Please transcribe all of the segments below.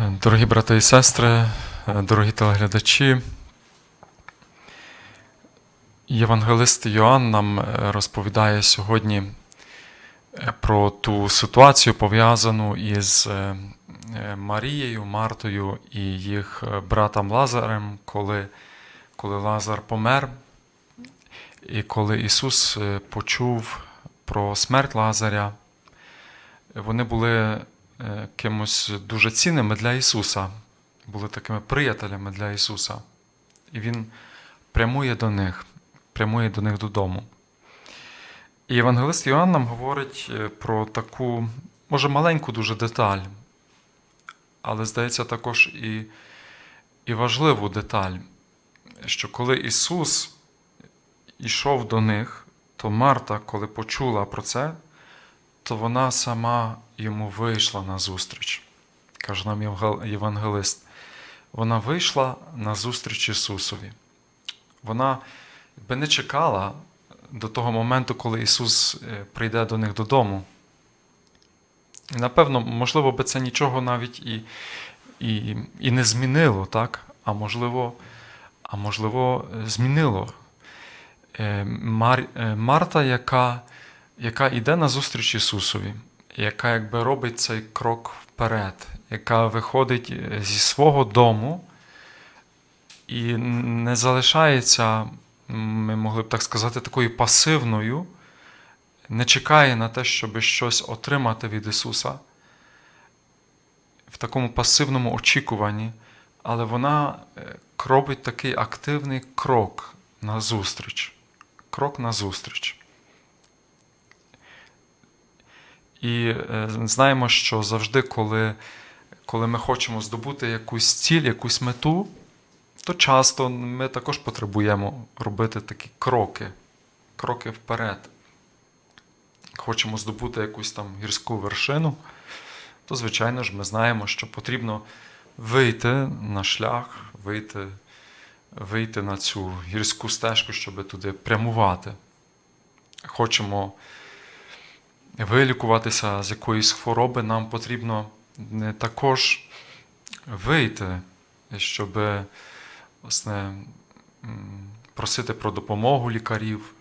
Дорогі брати і сестри, дорогі телеглядачі, Євангелист Йоанн нам е, розповідає сьогодні е, про ту ситуацію, пов'язану із е, Марією, Мартою і їх братом Лазарем, коли, коли Лазар помер, і коли Ісус почув про смерть Лазаря, вони були кимось дуже цінними для Ісуса, були такими приятелями для Ісуса. І Він прямує до них, прямує до них додому. І Євангелист Йоанн нам говорить е, про таку, може, маленьку дуже деталь, але, здається, також і, і важливу деталь, що коли Ісус йшов до них, то Марта, коли почула про це, то вона сама йому вийшла на зустріч. Каже нам євангелист. Вона вийшла на зустріч Ісусові. Вона би не чекала до того моменту, коли Ісус е, прийде до них додому. І, напевно, можливо, би це нічого навіть і, і, і не змінило, так? а можливо, а можливо, змінило. Е, Мар, е, Марта, яка яка йде на зустріч Ісусові, яка якби робить цей крок вперед, яка виходить е, зі свого дому і не залишається, ми могли б так сказати, такою пасивною, не чекає на те, щоб щось отримати від Ісуса в такому пасивному очікуванні, але вона е, робить такий активний крок на зустріч. Крок на зустріч. І е, знаємо, що завжди, коли, коли ми хочемо здобути якусь ціль, якусь мету, то часто ми також потребуємо робити такі кроки, кроки вперед. Хочемо здобути якусь там гірську вершину, то, звичайно ж, ми знаємо, що потрібно вийти на шлях, вийти, вийти на цю гірську стежку, щоб туди прямувати. Хочемо вилікуватися з якоїсь хвороби, нам потрібно не також вийти, щоб власне, просити про допомогу лікарів,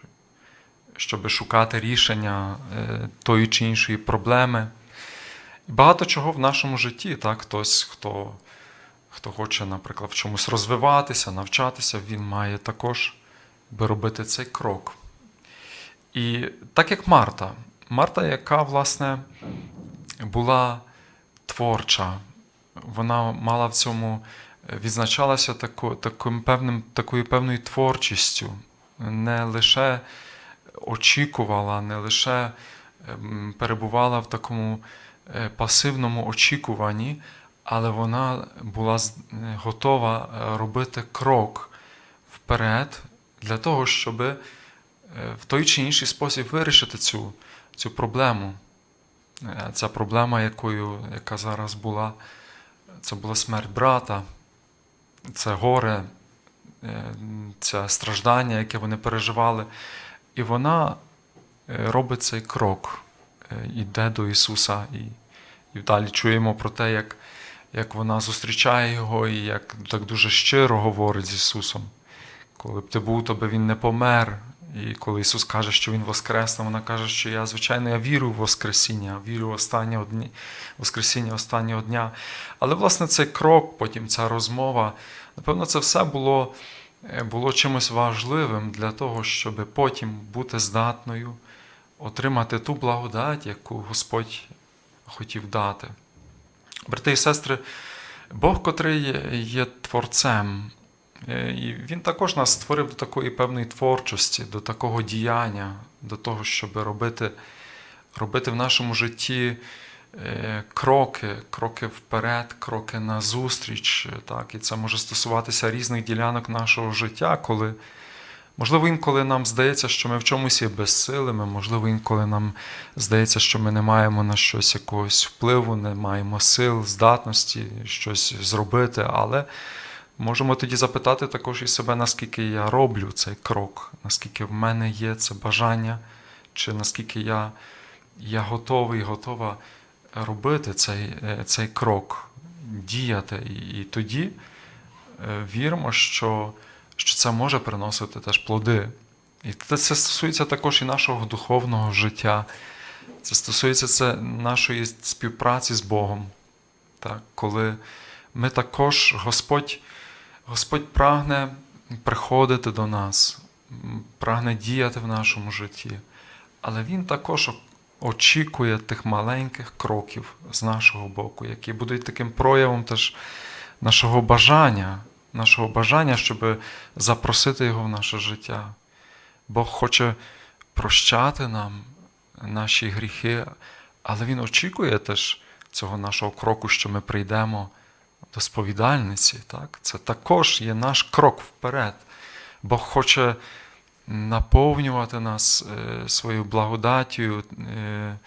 щоб шукати рішення е, тої чи іншої проблеми. Багато чого в нашому житті, так, хтось, хто, хто хоче, наприклад, в чомусь розвиватися, навчатися, він має також би робити цей крок. І так як Марта, Марта, яка, власне, була творча, вона мала в цьому, е, відзначалася тако, таким певним, такою певною творчістю, не лише очікувала, не лише ем, перебувала в такому е, пасивному очікуванні, але вона була е, готова робити крок вперед для того, щоб в той чи інший спосіб вирішити цю, цю проблему. Е, Ця проблема, якою, яка зараз була, це була смерть брата, це горе, е, це страждання, яке вони переживали. І вона е, робить цей крок, йде до Ісуса. І, і далі чуємо про те, як, як вона зустрічає Його і як так дуже щиро говорить з Ісусом. Коли б ти був, то би Він не помер. І коли Ісус каже, що Він воскресне, вона каже, що я, звичайно, я вірю в Воскресіння, вірю в останнього дні, Воскресіння останнього дня. Але, власне, цей крок, потім ця розмова, напевно, це все було, е, було чимось важливим для того, щоб потім бути здатною отримати ту благодать, яку Господь хотів дати. Брати і сестри, Бог, котрий є- творцем, І він також нас створив до такої певної творчості, до такого діяння, до того, щоб робити, робити в нашому житті е, кроки, кроки вперед, кроки назустріч. е, Так? І це може стосуватися різних ділянок нашого життя, коли, можливо, інколи нам здається, що ми в чомусь є безсилими, можливо, інколи нам здається, що ми не маємо на щось якогось впливу, не маємо сил, здатності щось зробити, але Можемо тоді запитати також і себе, наскільки я роблю цей крок, наскільки в мене є це бажання, чи наскільки я, я готовий, готова робити цей, е, цей крок, діяти. І, і тоді е, віримо, що, що це може приносити теж плоди. І це стосується також і нашого духовного життя. Це стосується це нашої співпраці з Богом. Так, коли ми також, Господь, Господь прагне приходити до нас, прагне діяти в нашому житті, але Він також очікує тих маленьких кроків з нашого боку, які будуть таким проявом теж нашого бажання, нашого бажання, щоб запросити Його в наше життя. Бог хоче прощати нам наші гріхи, але Він очікує теж цього нашого кроку, що ми прийдемо до сповідальниці. Так? Це також є наш крок вперед. Бог хоче наповнювати нас е, своєю благодаттю, е,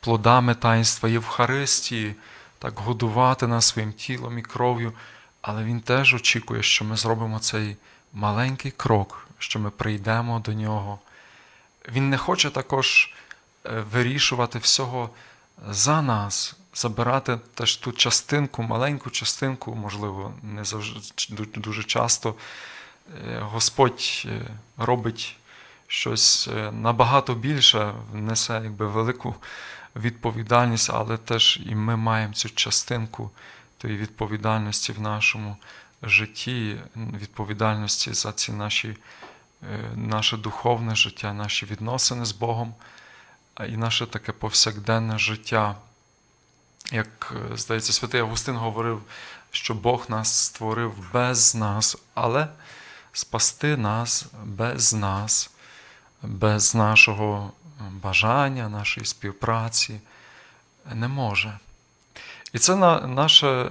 плодами таїнства Євхаристії, так годувати нас своїм тілом і кров'ю. Але Він теж очікує, що ми зробимо цей маленький крок, що ми прийдемо до нього. Він не хоче також е, вирішувати всього за нас, забирати теж ту частинку, маленьку частинку, можливо, не завжди дуже часто. Е, Господь е, робить щось е, набагато більше, несе якби велику відповідальність, але теж і ми маємо цю частинку тої відповідальності в нашому житті, відповідальності за ці наші, наше духовне життя, наші відносини з Богом і наше таке повсякденне життя. Як, е, здається, святий Августин говорив, що Бог нас створив без нас, але спасти нас без нас, без нашого бажання, нашої співпраці не може. І це на, наше е,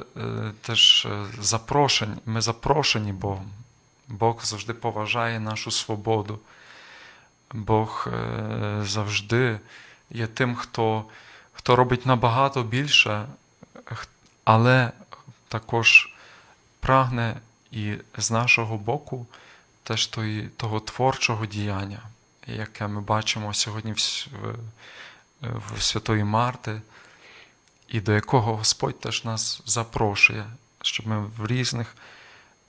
теж е, запрошення. Ми запрошені Богом. Бог завжди поважає нашу свободу. Бог е, завжди є тим, хто, хто робить набагато більше, але також прагне і з нашого боку теж того творчого діяння, яке ми бачимо сьогодні в, в Святої Марти, і до якого Господь теж нас запрошує, щоб ми в різних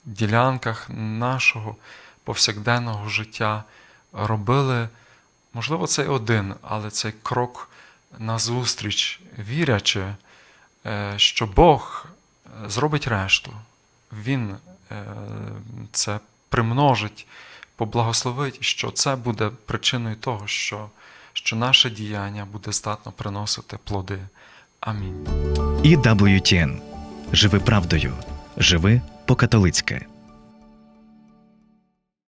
ділянках нашого повсякденного життя робили, можливо, цей один, але цей крок назустріч, вірячи, е, що Бог е, зробить решту. Він е, це примножить, поблагословить, що це буде причиною того, що, що наше діяння буде здатно приносити плоди. Амінь. EWTN. Живи правдою. Живи по-католицьки.